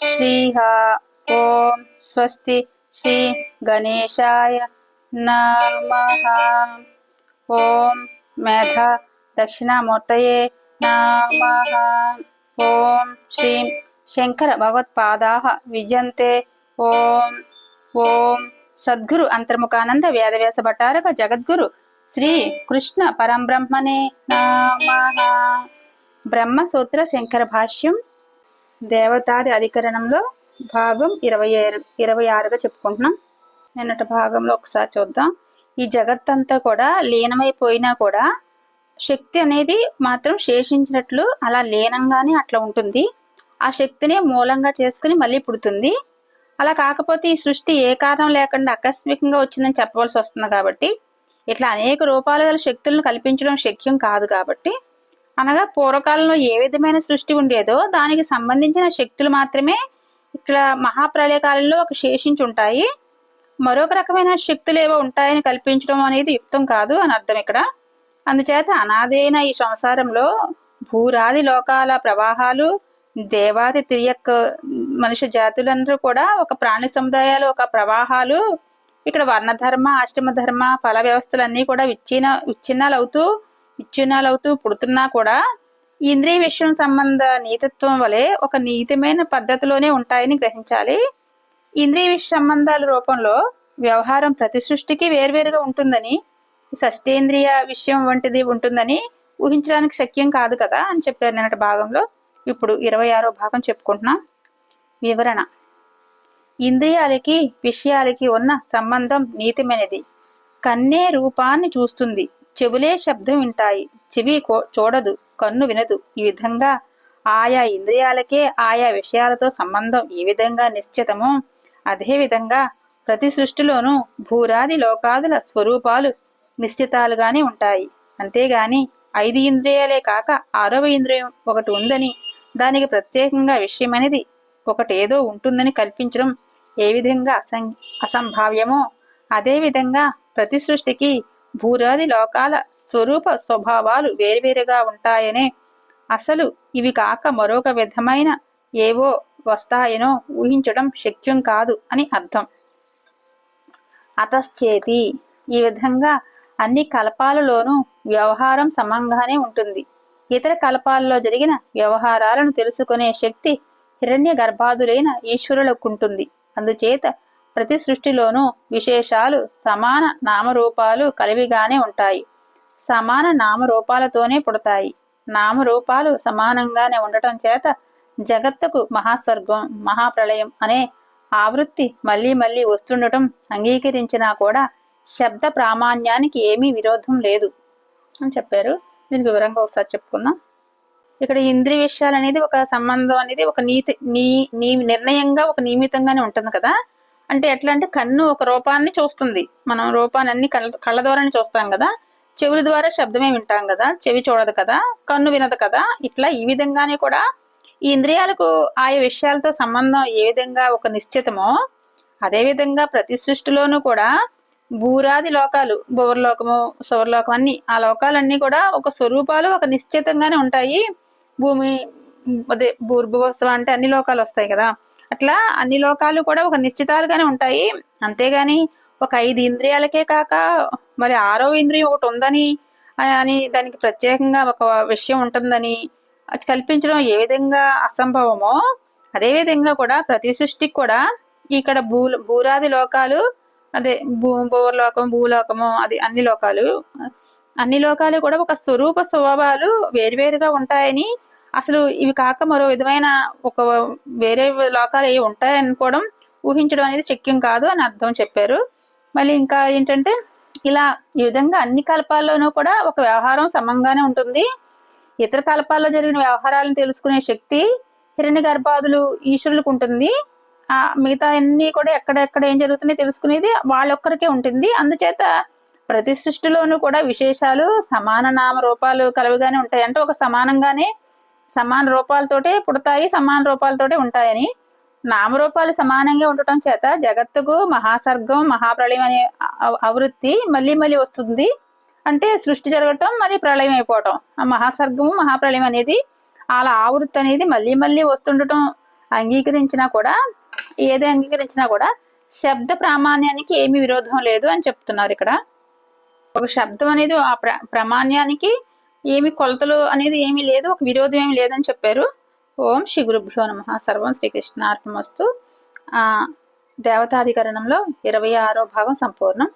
శ్రీహ ఓం స్వస్తి శ్రీ గణేశాయ నమ ఓం మేధ దక్షిణామూర్తయే నమ ఓం శ్రీం శంకర భగవత్పాదా విజయంతే ఓం ఓం సద్గురు అంతర్ముఖానంద వేదవ్యాస భటారక జగద్గురు శ్రీ కృష్ణ పరంబ్రహ్మణే నమ బ్రహ్మసూత్ర శంకర భాష్యం దేవతాది అధికరణంలో భాగం ఇరవై ఆరు ఇరవై ఆరుగా చెప్పుకుంటున్నాం. నిన్నటి భాగంలో ఒకసారి చూద్దాం. ఈ జగత్తంతా కూడా లీనమైపోయినా కూడా శక్తి అనేది మాత్రం శేషించినట్లు అలా లీనంగానే అట్లా ఉంటుంది. ఆ శక్తిని మూలంగా చేసుకుని మళ్ళీ పుడుతుంది. అలా కాకపోతే ఈ సృష్టి ఏ కారణం లేకుండా ఆకస్మికంగా వచ్చిందని చెప్పవలసి వస్తుంది కాబట్టి ఇట్లా అనేక రూపాలు గల శక్తులను కల్పించడం శక్యం కాదు కాబట్టి అనగా పూర్వకాలంలో ఏ విధమైన సృష్టి ఉండేదో దానికి సంబంధించిన శక్తులు మాత్రమే ఇక్కడ మహాప్రళయ కాలంలో ఒక శేషించి ఉంటాయి. మరొక రకమైన శక్తులు ఏవో ఉంటాయని కల్పించడం అనేది యుక్తం కాదు అని అర్థం ఇక్కడ. అందుచేత అనాదైన ఈ సంసారంలో భూరాది లోకాల ప్రవాహాలు దేవాది తిరియక్ మనుష్య జాతులందరూ కూడా ఒక ప్రాణి సముదాయాలు ఒక ప్రవాహాలు ఇక్కడ వర్ణధర్మ ఆశ్రమ ధర్మ ఫల వ్యవస్థలన్నీ కూడా విచ్ఛిన్న విచ్ఛిన్నాలు అవుతూ విచ్ఛిన్నాలు అవుతూ పుడుతున్నా కూడా ఇంద్రియ విషయం సంబంధ నీతిత్వం వలె ఒక నీతిమైన పద్ధతిలోనే ఉంటాయని గ్రహించాలి. ఇంద్రియ విష సంబంధాల రూపంలో వ్యవహారం ప్రతి సృష్టికి వేర్వేరుగా ఉంటుందని షష్టేంద్రియ విషయం వంటిది ఉంటుందని ఊహించడానికి శక్యం కాదు కదా అని చెప్పారు నిన్నటి భాగంలో. ఇప్పుడు ఇరవై ఆరో భాగం చెప్పుకుంటున్నాం. వివరణ. ఇంద్రియాలకి విషయాలకి ఉన్న సంబంధం నీతిమైనది. కన్నే రూపాన్ని చూస్తుంది. చెవులే శబ్దం వింటాయి. చెవి చూడదు కన్ను వినదు. ఈ విధంగా ఆయా ఇంద్రియాలకే ఆయా విషయాలతో సంబంధం ఏ విధంగా నిశ్చితమో అదేవిధంగా ప్రతి సృష్టిలోనూ భూరాది లోకాదుల స్వరూపాలు నిశ్చితాలుగానే ఉంటాయి. అంతేగాని ఐదు ఇంద్రియాలే కాక ఆరవ ఇంద్రియం ఒకటి ఉందని దానికి ప్రత్యేకంగా విషయం అనేది ఒకటేదో ఉంటుందని కల్పించడం ఏ విధంగా అసం అసంభావ్యమో అదే విధంగా ప్రతి సృష్టికి భూరాది లోకాల స్వరూప స్వభావాలు వేరువేరుగా ఉంటాయనే. అసలు ఇవి కాక మరొక విధమైన ఏవో వస్తాయనో ఊహించడం శక్యం కాదు అని అర్థం. అతశ్చేతి. ఈ విధంగా అన్ని కల్పాలలోనూ వ్యవహారం సమంగానే ఉంటుంది. ఇతర కల్పాలలో జరిగిన వ్యవహారాలను తెలుసుకునే శక్తి హిరణ్య గర్భాదులైన ఈశ్వరులకుంటుంది అందుచేత ప్రతి సృష్టిలోనూ విశేషాలు సమాన నామరూపాలు కలివిగానే ఉంటాయి. సమాన నామరూపాలతోనే పుడతాయి. నామరూపాలు సమానంగానే ఉండటం చేత జగత్తుకు మహాస్వర్గం మహాప్రళయం అనే ఆవృత్తి మళ్ళీ మళ్ళీ వస్తుండటం అంగీకరించినా కూడా శబ్ద ప్రామాణ్యానికి ఏమీ విరోధం లేదు. అని చెప్పారు. దీనికి వివరంగా ఒకసారి చెప్పుకుందాం. ఇక్కడ ఇంద్రియ విషయాలు అనేది ఒక సంబంధం అనేది ఒక నీతి నీ నీ నిర్ణయంగా ఒక నియమితంగానే ఉంటుంది కదా. అంటే ఎట్లా అంటే కన్ను ఒక రూపాన్ని చూస్తుంది. మనం రూపాన్ని అన్ని కళ్ళ కళ్ళ ద్వారానే చూస్తాం కదా. చెవుల ద్వారా శబ్దమే వింటాం కదా. చెవి చూడదు కదా. కన్ను వినదు కదా. ఇట్లా ఈ విధంగానే కూడా ఈ ఇంద్రియాలకు ఆయా విషయాలతో సంబంధం ఏ విధంగా ఒక నిశ్చితమో అదే విధంగా ప్రతి సృష్టిలోనూ కూడా భూరాది లోకాలు భూవర్లోకము సౌరలోకం అన్ని ఆ లోకాలన్నీ కూడా ఒక స్వరూపాలు ఒక నిశ్చితంగానే ఉంటాయి. భూమి అదే భూర్భువత్సవం అంటే అన్ని లోకాలు వస్తాయి కదా. అట్లా అన్ని లోకాలు కూడా ఒక నిశ్చితాలుగానే ఉంటాయి. అంతేగాని ఒక ఐదు ఇంద్రియాలకే కాక మరి ఆరో ఇంద్రియం ఒకటి ఉందని అని దానికి ప్రత్యేకంగా ఒక విషయం ఉంటుందని అది కల్పించడం ఏ విధంగా అసంభవమో అదే విధంగా కూడా ప్రతి సృష్టికి కూడా ఇక్కడ భూ భూరాది లోకాలు అదే భూ భూలోకం భూలోకము అది అన్ని లోకాలు అన్ని లోకాలు కూడా ఒక స్వరూప స్వభావాలు వేరువేరుగా ఉంటాయని అసలు ఇవి కాక మరో విధమైన ఒక వేరే లోకాలు ఏవి ఉంటాయనుకోవడం ఊహించడం అనేది శక్యం కాదు అని అర్థం చెప్పారు. మళ్ళీ ఇంకా ఏంటంటే ఇలా ఈ విధంగా అన్ని కల్పాల్లోనూ కూడా ఒక వ్యవహారం సమంగానే ఉంటుంది. ఇతర కల్పాల్లో జరిగిన వ్యవహారాలను తెలుసుకునే శక్తి హిరణ్య గర్భాదులు ఈశ్వరులకు ఉంటుంది. ఆ మిగతా అన్ని కూడా ఎక్కడెక్కడ ఏం జరుగుతున్నాయి తెలుసుకునేది వాళ్ళొక్కరికే ఉంటుంది. అందుచేత ప్రతి సృష్టిలోనూ కూడా విశేషాలు సమాన నామ రూపాలు కలవిగానే ఉంటాయి. అంటే ఒక సమానంగానే సమాన రూపాలతోటే పుడతాయి సమాన రూపాలతోటే ఉంటాయని. నామరూపాలు సమానంగా ఉండటం చేత జగత్తుకు మహాసర్గం మహాప్రళయం అనే ఆవృత్తి మళ్ళీ మళ్ళీ వస్తుంది. అంటే సృష్టి జరగటం మళ్ళీ ప్రళయం అయిపోవటం. ఆ మహాసర్గము మహాప్రళయం అనేది అలా ఆవృత్తి అనేది మళ్ళీ మళ్ళీ వస్తుండటం అంగీకరించినా కూడా ఏది అంగీకరించినా కూడా శబ్ద ప్రామాణ్యానికి ఏమి విరోధం లేదు అని చెప్తున్నారు ఇక్కడ. ఒక శబ్దం అనేది ఆ ప్ర ప్రామాణ్యానికి ఏమి కొలతలు అనేది ఏమీ లేదు ఒక విరోధం ఏమి లేదని చెప్పారు. ఓం శ్రీ గురుభ్యో నమ. సర్వం శ్రీకృష్ణార్పణమస్తు. ఆ దేవతాధికరణంలో ఇరవై ఆరో భాగం సంపూర్ణం.